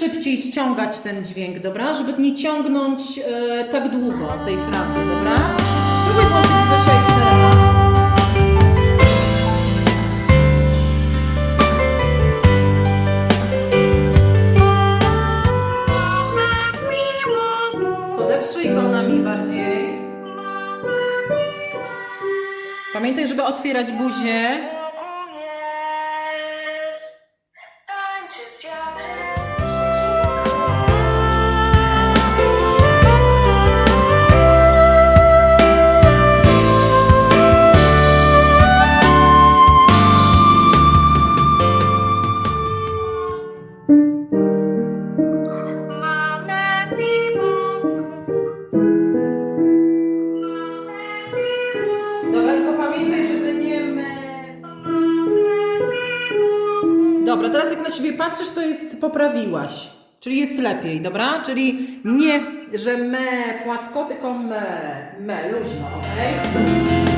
szybciej ściągać ten dźwięk, dobra? Żeby nie ciągnąć e, tak długo tej frazy, dobra? Spróbuj włączyć Zosia jeszcze raz. Podeprzyj go nami bardziej. Pamiętaj, żeby otwierać buzię. tańczy z wiatrem. Dobra, tylko pamiętaj, żeby nie my. Dobra, teraz jak na siebie patrzysz, to jest poprawiłaś. Czyli jest lepiej, dobra? Czyli nie, że me płasko, tylko me, me, luźno, okej?